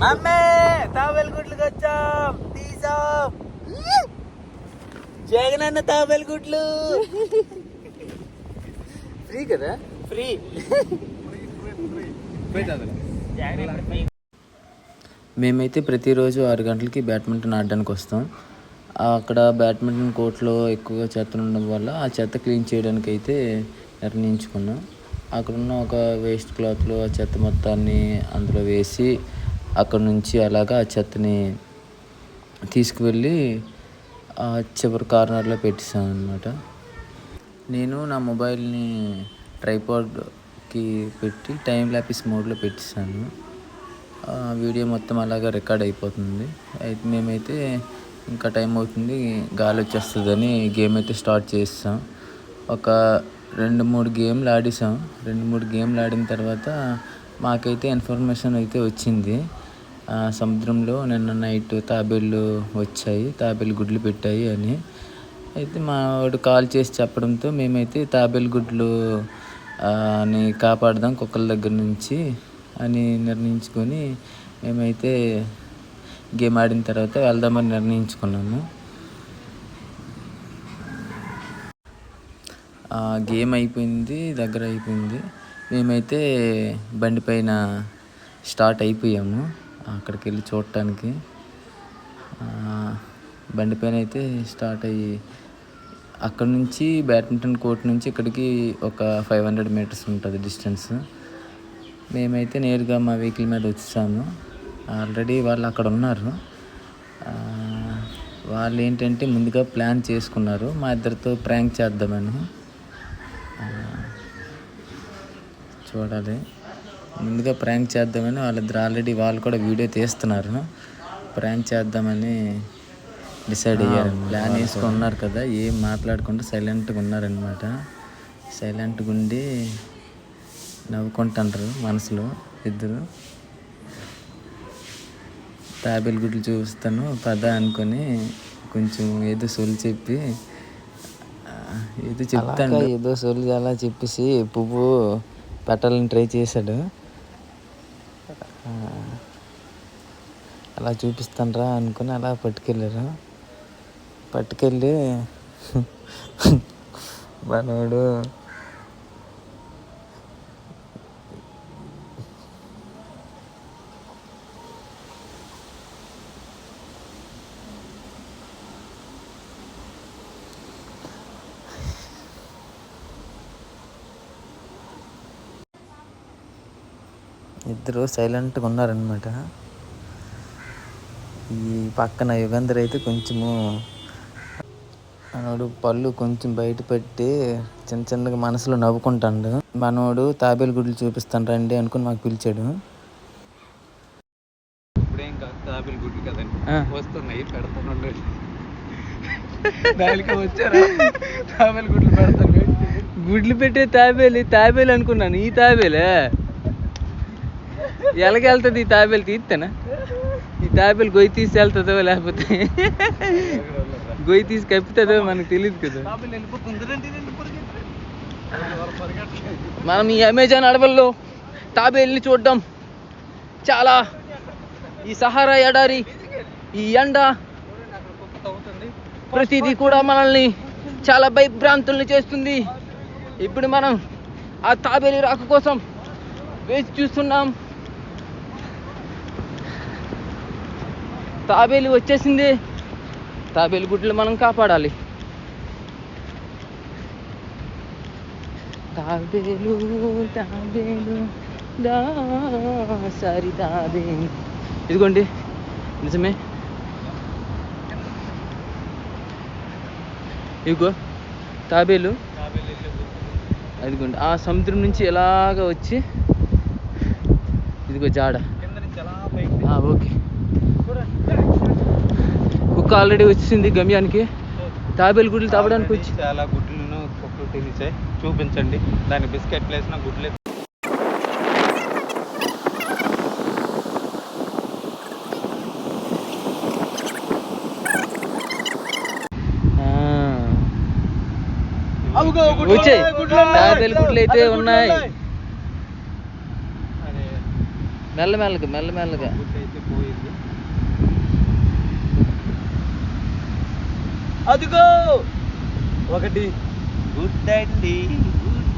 మమ్మే తాబేలు గుడ్లకు వచ్చాం. తీసాం. జగనన్న తాబేలు గుడ్లు ఫ్రీ కదా? ఫ్రీ మేమైతే ప్రతిరోజు ఆరు గంటలకి బ్యాడ్మింటన్ ఆడడానికి వస్తాం. అక్కడ బ్యాడ్మింటన్ కోర్ట్లో ఎక్కువగా చెత్త ఉండడం వల్ల ఆ చెత్త క్లీన్ చేయడానికి అయితే నిర్ణయించుకున్నాం. అక్కడ ఉన్న ఒక వేస్ట్ క్లాత్లో ఆ చెత్త మొత్తాన్ని అందులో వేసి అక్కడ నుంచి అలాగా ఆ చెత్తని తీసుకువెళ్ళి ఆ చివరి కార్నర్లో పెట్టేశాను అనమాట నేను నా మొబైల్ని ట్రైపాడ్కి పెట్టి టైం ల్యాపిస్ మోడ్లో పెట్టేశాను. వీడియో మొత్తం అలాగా రికార్డ్ అయిపోతుంది. అయితే మేమైతే ఇంకా టైం అవుతుంది గాలి వచ్చేస్తుందని గేమ్ అయితే స్టార్ట్ చేస్తాం ఒక రెండు మూడు గేమ్లు ఆడేసాం. రెండు మూడు గేమ్లు ఆడిన తర్వాత మాకైతే ఇన్ఫర్మేషన్ అయితే వచ్చింది. సముద్రంలో నిన్న నైట్ తాబేళ్ళు వచ్చాయి తాబేలు గుడ్లు పెట్టాయి అని. అయితే మా వాడు కాల్ చేసి చెప్పడంతో మేమైతే తాబేలు గుడ్లు అని కాపాడదాం కుక్కల దగ్గర నుంచి అని నిర్ణయించుకొని మేమైతే గేమ్ ఆడిన తర్వాత వెళ్దామని నిర్ణయించుకున్నాము. గేమ్ అయిపోయింది దగ్గర అయిపోయింది. మేమైతే బండి పైన స్టార్ట్ అయిపోయాము. అక్కడికి వెళ్ళి చూడటానికి బండి పైన అయితే స్టార్ట్ అయ్యి అక్కడ నుంచి బ్యాడ్మింటన్ కోర్ట్ నుంచి ఇక్కడికి ఒక ఫైవ్ హండ్రెడ్ మీటర్స్ ఉంటుంది డిస్టెన్స్. మేమైతే నేరుగా మా వెహికల్ మీద వచ్చేసాము. ఆల్రెడీ వాళ్ళు అక్కడ ఉన్నారు. వాళ్ళు ఏంటంటే ముందుగా ప్లాన్ చేసుకున్నారు. మా ఇద్దరితో ప్రాంక్ చేద్దామని. చూడాలి. ముందుగా ప్రాంక్ చేద్దామని వాళ్ళిద్దరు ఆల్రెడీ వాళ్ళు కూడా వీడియో తీస్తున్నారు. ప్రాంక్ చేద్దామని డిసైడ్ అయ్యారు. ప్లాన్ వేసుకొని ఉన్నారు కదా ఏం మాట్లాడకుండా సైలెంట్గా ఉన్నారనమాట సైలెంట్గా ఉండి నవ్వుకుంటుంటారు మనసులో ఇద్దరు. తాబేలు గుడ్లు చూపిస్తాను పద అనుకొని కొంచెం ఏదో సొల్లు చెప్పి ఏదో చెప్తాను ఏదో సొల్లు అలా చెప్పేసి పువ్వు పెట్టాలని ట్రై చేశాడు. అలా చూపిస్తానరా అనుకుని అలా పట్టుకెళ్ళారు. పట్టుకెళ్ళి మనోడు ఇద్దరు సైలెంట్గా ఉన్నారనమాట ఈ పక్కన యుగంధర్ అయితే కొంచెము మనోడు పళ్ళు కొంచెం బయట పెట్టి చిన్న చిన్నగా మనసులో నవ్వుకుంటాడు. మనోడు తాబేలు గుడ్లు చూపిస్తాను రండి అనుకుని మాకు పిలిచాడు. ఇప్పుడేం కాదు తాబేలు గుడ్లు కదండి. ఆ. వస్తున్నాయి పెడతాను దానికి వచ్చారా? తాబేలు గుడ్లు పెడతాను. గుడ్లు పెట్టే తాబేలు తాబేలు అనుకున్నాను. ఈ తాబేలే? ఎలాగెళ్తుంది ఈ తాబేలు తీస్తానా ఈ తాబేలు గొయ్యి తీసి వెళ్తుందో లేకపోతే? గొయ్యి తీసి కప్పుతుందో మనకు తెలియదు కదా. మనం ఈ అమెజాన్ అడవుల్లో తాబేల్ని చూడడం. చాలా ఈ సహారా ఎడారి ఈ ఎండ ప్రతిదీ కూడా మనల్ని చాలా భయభ్రాంతుల్ని చేస్తుంది. ఇప్పుడు మనం ఆ తాబేలు రాక కోసం వేచి చూస్తున్నాం. తాబేలు వచ్చేసింది. తాబేలు గుడ్లు మనం కాపాడాలి. తాబేలు తాబేలు దా సరి తాబేలు. ఇదిగోండి నిజమే. ఇదిగో తాబేలు. అదిగోండి ఆ సముద్రం నుంచి ఎలాగ వచ్చి ఇదిగో జాడ. ఓకే. కుక్క ఆల్రెడీ వచ్చింది గమ్యానికి. తాబేలు గుడ్లు తాపడానికి వచ్చి చాలా గుడ్లను కుక్కలు తినేసాయి. చూపించండి. దాని బిస్కెట్లు వేసిన గుడ్లే ఆ. వచ్చాయి. తాబేలు గుడ్లు అయితే ఉన్నాయి. మెల్లమెల్లగా మెల్లమెల్లగా అయితే అదిగో! ఒకటి. గుడ్ అండి గుడ్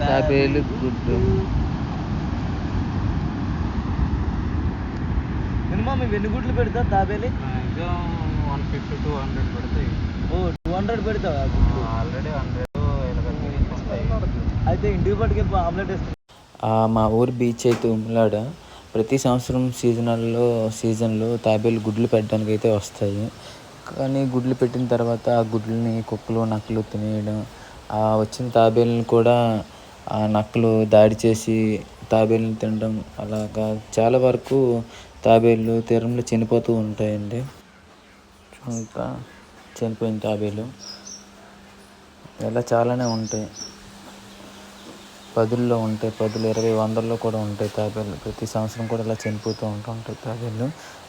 తాబేలు గుడ్డు. మినిమం ఇవి ఎన్ని గుడ్లు పెడతా తాబేలి? వన్ ఫిఫ్టీ టూ హండ్రెడ్ పడతాయి. ఓ టూ హండ్రెడ్ పెడతావా? గుడ్లు ఆల్రెడీ హండ్రెడ్ అయితే ఇంటికి పట్టుకెళ్ళి ఆమ్లెట్ వేస్తుంది ఆ మా ఊరు బీచ్ అయితే ఉమ్లాడ ప్రతి సంవత్సరం సీజనల్లో సీజన్లో తాబేలు గుడ్లు పెట్టడానికి అయితే వస్తాయి. కానీ గుడ్లు పెట్టిన తర్వాత ఆ గుడ్లని కుక్కలు నక్కలు తినేయడం ఆ వచ్చిన తాబేళ్ళని కూడా ఆ నక్కలు దాడి చేసి తాబేళ్ళని తినడం అలాగా చాలా వరకు తాబేళ్ళు తీరంలో చనిపోతూ ఉంటాయండి. ఇంకా చనిపోయిన తాబేలు ఇలా చాలానే ఉంటాయి. పదుల్లో ఉంటాయి పదులు ఇరవై వందల్లో కూడా ఉంటాయి తాబేళ్ళు. ప్రతి సంవత్సరం కూడా ఇలా చనిపోతూ ఉంటూ ఉంటాయి తాబేళ్ళు.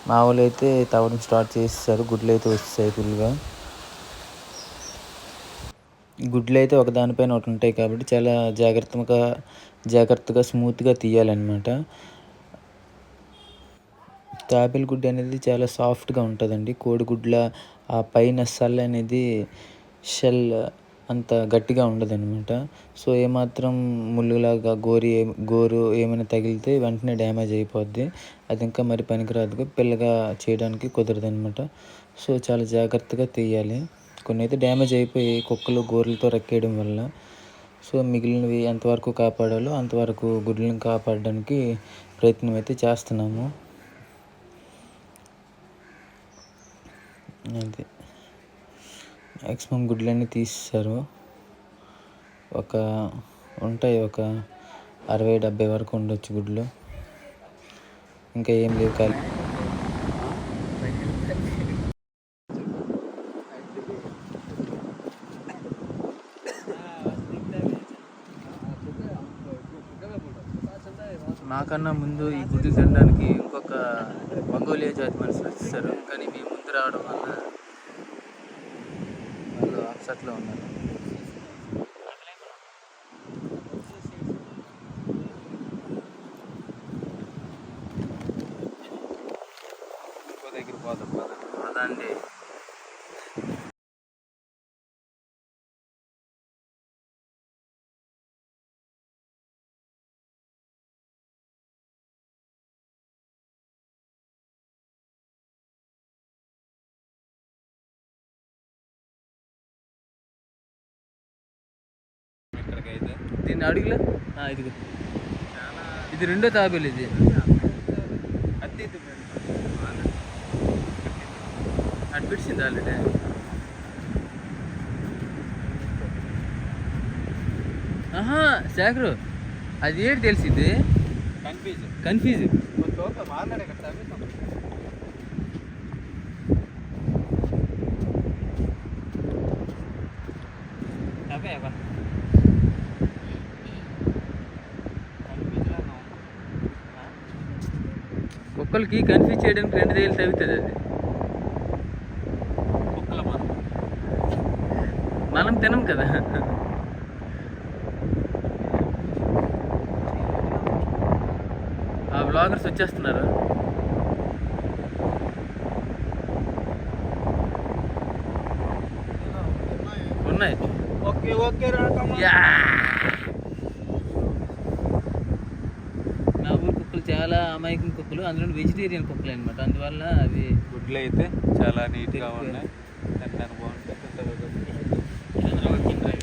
మా వాళ్ళు అయితే తవ్వడం స్టార్ట్ చేసేసారు. గుడ్లు అయితే వచ్చేసాయి ఫుల్గా. గుడ్లు అయితే ఒకదానిపైన ఒకటి ఉంటాయి కాబట్టి చాలా జాగ్రత్తగా జాగ్రత్తగా స్మూత్గా తీయాలన్నమాట. తాబేలు గుడ్డు అనేది చాలా సాఫ్ట్గా ఉంటుందండి. కోడిగుడ్ల ఆ పైన సల్ అనేది షెల్ అంత గట్టిగా ఉండదనమాట సో ఏమాత్రం ముళ్ళులాగా గోరి గోరు ఏమైనా తగిలితే వెంటనే డ్యామేజ్ అయిపోద్ది. అది ఇంకా మరి పనికిరాదు. పిల్లగా చేయడానికి కుదరదు అనమాట సో చాలా జాగ్రత్తగా తీయాలి. కొన్ని అయితే డ్యామేజ్ అయిపోయి కుక్కలు గోర్లతో రక్కేయడం వల్ల. సో మిగిలినవి ఎంతవరకు కాపాడాలో అంతవరకు గుడ్లను కాపాడడానికి ప్రయత్నం అయితే చేస్తున్నాము. అది. మ్యాక్సిమం గుడ్లన్నీ తీస్తారు. ఒక ఉంటాయి ఒక అరవై డెబ్బై వరకు ఉండొచ్చు గుడ్లు. ఇంకా ఏం లేవు ఖాళీ. మాకన్నా ముందు ఈ గుడ్లు తినడానికి ఇంకొక మంగోలియా జాతి మనుషులు వచ్చేసారు. కానీ మేము ముందు రావడం వల్ల వాళ్ళు ఉన్నాను ఉన్నారు ఇంకో దగ్గర పోదాం పద. అదండి ఇక్కడికైతే దీన్ని అడుగులే ఇదిగో ఇది రెండో తాబేలు ఇది అత్తి అటు పిడిచింది ఆల్రెడీ ఆహా శేఖరు అది ఏంటి తెలిసింది కన్ఫ్యూజ్ కన్ఫ్యూజ్ చూద్దాం మాట్లాడే కదా తవ్వేద్దాం. తవ్వే అవ్వ. కన్ఫ్యూజ్ లాగా ఉంది. ఆ? కుక్కలకి కన్ఫ్యూజ్ చేయడానికి రెండు వేలు తగ్గుతుంది అది. కుక్కల మనం మనం తినం కదా. ఆ బ్లాగర్స్ వచ్చేస్తున్నారు. ఉన్నాయి. Okay okay yeah! నా ఊరు కుక్కలు చాలా అమాయకం కుక్కలు అందులో వెజిటేరియన్ కుక్కలు అనమాట అందువల్ల అవి గుడ్లు అయితే చాలా నీట్గా ఉన్నాయి. తినడానికి బాగుంటాయి.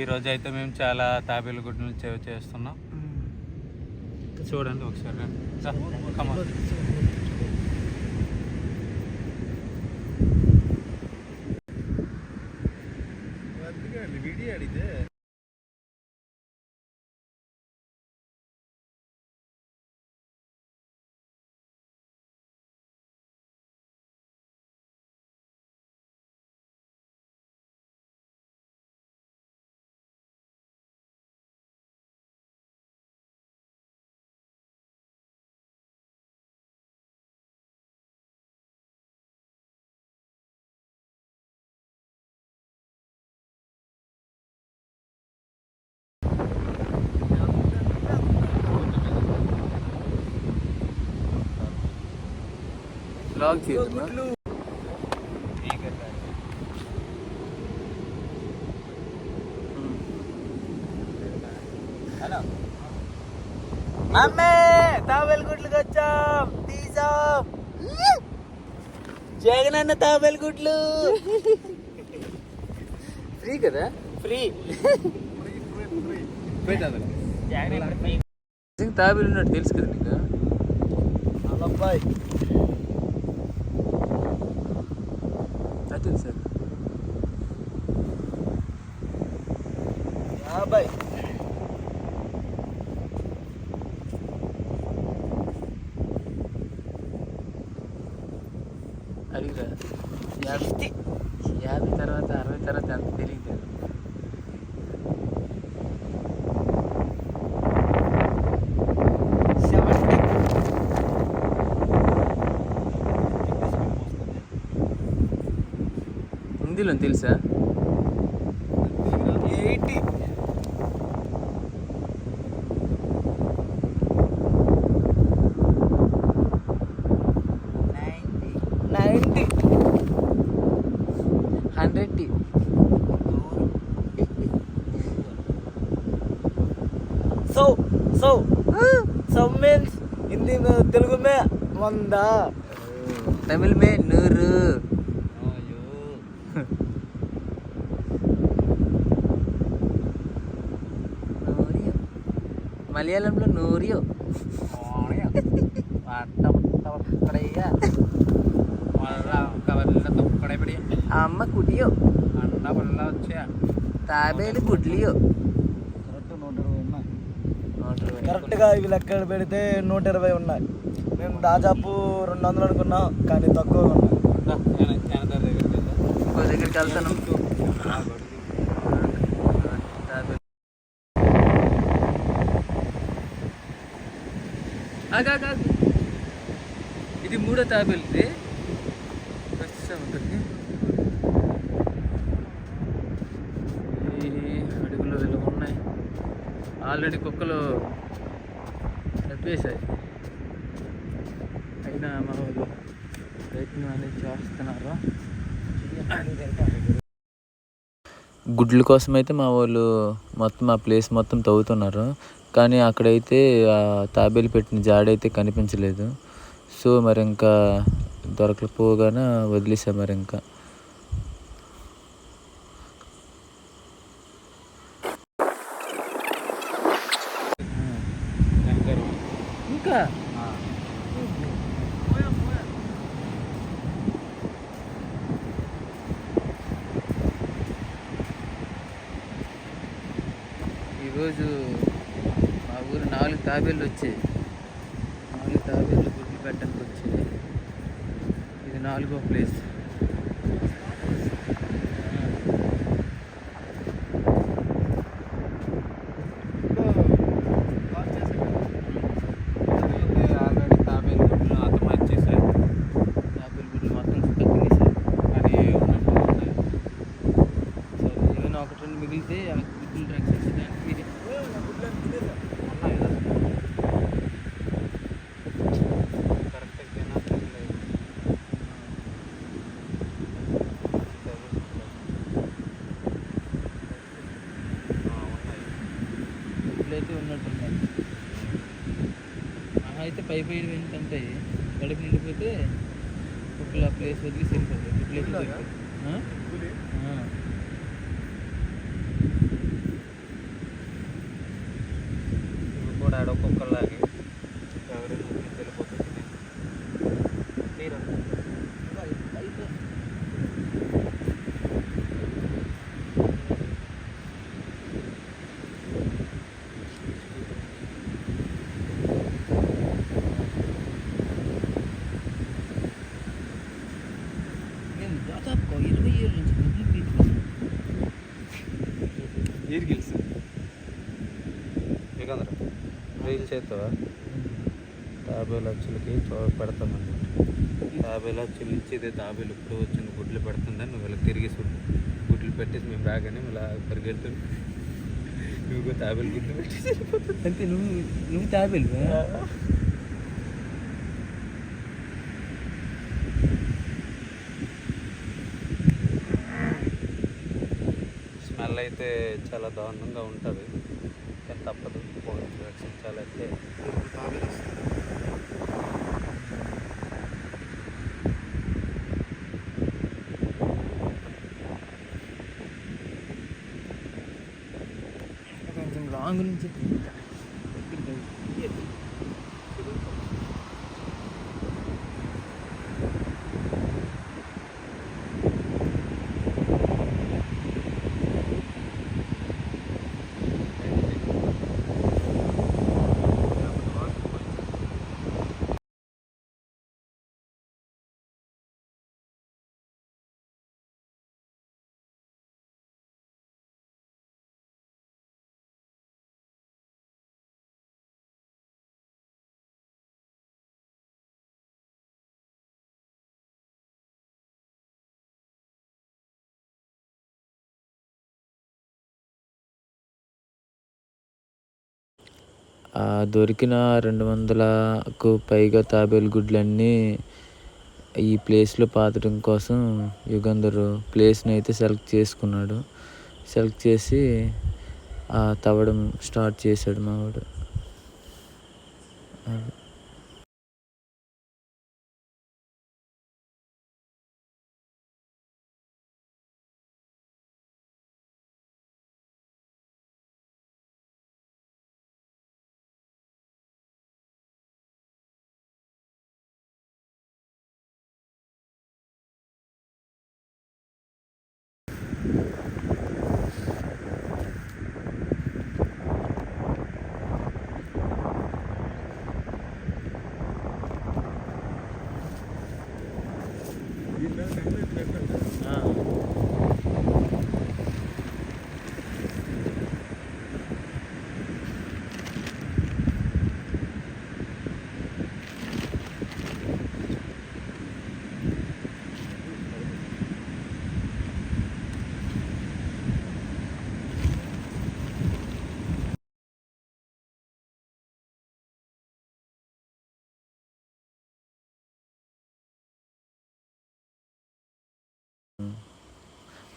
ఈరోజు అయితే మేము చాలా తాబేలు గుడ్లను సేవ్ చేస్తున్నాం చూడండి ఒకసారి లాగ్ చేస్తున్నా జగన్ అన్న తాబేలు గుడ్లు ఫ్రీ కదా? ఫ్రీ తాబేలు ఉన్నట్టు తెలుసు కదా అబ్బాయి తర్వాత ఎంత తెలియదు సెవెంటీ హిందీలో తెలుసా సో సో మీన్స్ हिंदी में तेलुगु में వంద తమిళ్ మే నూరు నూరియో మలయాళంలో నూరియో అమ్మ కుటియో తాబేలు గుడ్లియో కరెక్ట్గా ఇవి లెక్కలు పెడితే నూట ఇరవై ఉన్నాయి. మేము దాదాపు రెండు వందలు అనుకున్నాం కానీ తక్కువ ఉన్నాయి. ఇంకో దగ్గరికి వెళ్తాను. ఇది మూడో తాబేలు ఇది వస్తా ఉంటుంది ఈ అడుగులో ఇలా ఉన్నాయి ఆల్రెడీ కుక్కలు తప్పేశాయి అయినా మా వాళ్ళు ప్రయత్నం అనేది చేస్తున్నారు గుడ్ల కోసం అయితే మా వాళ్ళు మొత్తం ఆ ప్లేస్ మొత్తం తవ్వుతున్నారు. కానీ అక్కడైతే ఆ తాబేలు పెట్టిన జాడైతే కనిపించలేదు. సో మరి ఇంకా దొరకకపోగానే వదిలేసాం మరి ఇంకా ఇంకా ఈరోజు మా ఊరు నాలుగు తాబేళ్ళు వచ్చాయి నాలుగు తాబేళ్ళు గుడ్లు పెట్టడానికి వచ్చాయి ఇది నాలుగో ప్లేస్ ఆల్రెడీ తాబేలు గుడ్లు హతమార్చేశారు తాబేలు గుడ్లు మొత్తం తగ్గినేసారు అది ఉన్నట్టు ఉన్నాయి సరే ఏమైనా ఒకటి రెండు మిగిలితే ఆ గుడ్లు రక్షించడానికి ఇది ఉన్నాయి కదా కరెక్ట్గా తినట్లేదు ఉన్నాయి గుడ్లు అయితే ఉన్నట్టున్నాయి మహా అయితే పై పై ఏంటంటే కడుపు నిండిపోతే ఆ ప్లేస్ వదిలి సరిపోతాయి గుడ్లు అయితే దొరుకుతాయి. ఆ? ఆ. ఇవి కూడా అడొక్కొక్కలాగే ఎవరైనా వదిలి వెళ్ళిపోతుంది తీరా నేను దాదాపు ఇరవై ఏళ్ళ నుంచి గుడ్లు పీకుతున్నాను ఈర్గిల్స్ ఏకందర చేస్తావా? యాభై లక్షలకి చో పెడతామన్నమాట యాభై లక్షలు ఇచ్చి ఇదే తాబేలు ఇప్పుడు వచ్చింది గుడ్లు పెడుతుందని నువ్వు ఇలా తిరిగి గుడ్లు పెట్టేసి మేము రాగానే ఇలా పరిగెడుతుంది నువ్వు తాబేలు గుడ్లు పెట్టేసి వెళ్ళిపోతుంది. అంతే నువ్వు నువ్వు తాబేలు స్మెల్ అయితే చాలా దారుణంగా ఉంటుంది. తప్పదు. కోవిడ్ రక్షించాలంటే కొంచెం లాంగ్ నుంచి ఆ దొరికిన రెండు వందలకు పైగా తాబేలు గుడ్లన్నీ ఈ ప్లేస్లో పాతడం కోసం యుగంధర్ ప్లేస్ని అయితే సెలెక్ట్ చేసుకున్నాడు. సెలెక్ట్ చేసి ఆ తవ్వడం స్టార్ట్ చేశాడు మావాడు అది.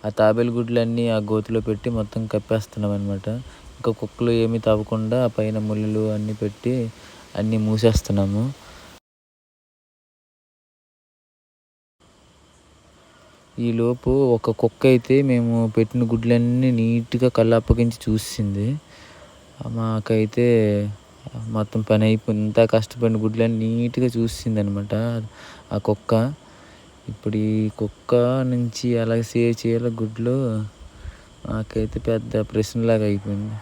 ఆ తాబేలు గుడ్లన్నీ ఆ గోతిలో పెట్టి మొత్తం కప్పేస్తున్నాం అనమాట ఇంకా కుక్కలు ఏమీ తవ్వకుండా పైన ముళ్ళు అన్నీ పెట్టి అన్నీ మూసేస్తున్నాము. ఈలోపు ఒక కుక్క అయితే మేము పెట్టిన గుడ్లన్నీ నీట్గా కళ్ళప్పగించి చూసింది. మాకైతే మొత్తం పని అయిపోయింది. ఇంత కష్టపడిన గుడ్లన్నీ నీట్గా చూసింది అనమాట ఆ కుక్క. ఇప్పుడు ఈ కుక్క నుంచి ఎలా సేవ్ చేయాలో గుడ్లు నాకైతే పెద్ద ప్రశ్నలాగా అయిపోయింది.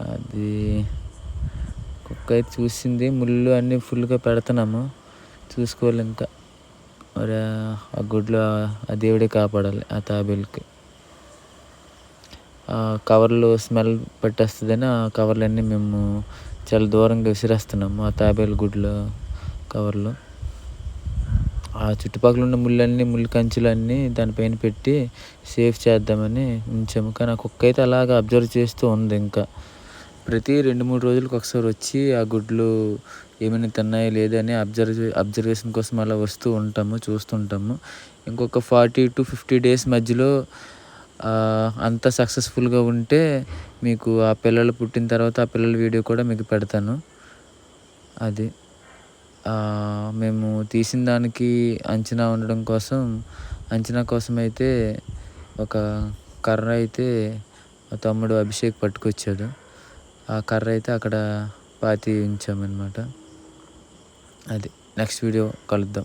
అది కుక్క అయితే చూసింది ముళ్ళు అన్నీ ఫుల్గా పెడుతున్నాము. చూసుకోవాలి ఇంకా. మరి ఆ గుడ్లు ఆ దేవుడే కాపాడాలి ఆ తాబేలుకి. ఆ కవర్లు స్మెల్ పెట్టేస్తుందని ఆ కవర్లన్నీ మేము చాలా దూరంగా విసిరేస్తున్నాము ఆ తాబేలు గుడ్లు కవర్లు. ఆ చుట్టుపక్కల ఉన్న ముళ్ళన్నీ ముళ్ళు కంచెలన్నీ దానిపైన పెట్టి సేఫ్ చేద్దామని ఉంచాము. కానీ ఆ కుక్క అయితే అలాగా అబ్జర్వ్ చేస్తూ ఉంది ఇంకా. ప్రతి రెండు మూడు రోజులకు ఒకసారి వచ్చి ఆ గుడ్లు ఏమైనా తిన్నాయో లేదని అబ్జర్వ్ అబ్జర్వేషన్ కోసం అలా వస్తూ ఉంటాము చూస్తుంటాము. ఇంకొక ఫార్టీ టు ఫిఫ్టీ డేస్ మధ్యలో అంత సక్సెస్ఫుల్గా ఉంటే మీకు ఆ పిల్లలు పుట్టిన తర్వాత ఆ పిల్లల వీడియో కూడా మీకు పెడతాను. అది. మేము తీసిన దానికి అంచనా ఉండడం కోసం అంచనా కోసం అయితే ఒక కర్ర అయితే మా తమ్ముడు అభిషేక్ పట్టుకొచ్చాడు. ఆ కర్ర అయితే అక్కడ పాతి ఉంచామన్నమాట. అది నెక్స్ట్ వీడియో కలుద్దాం.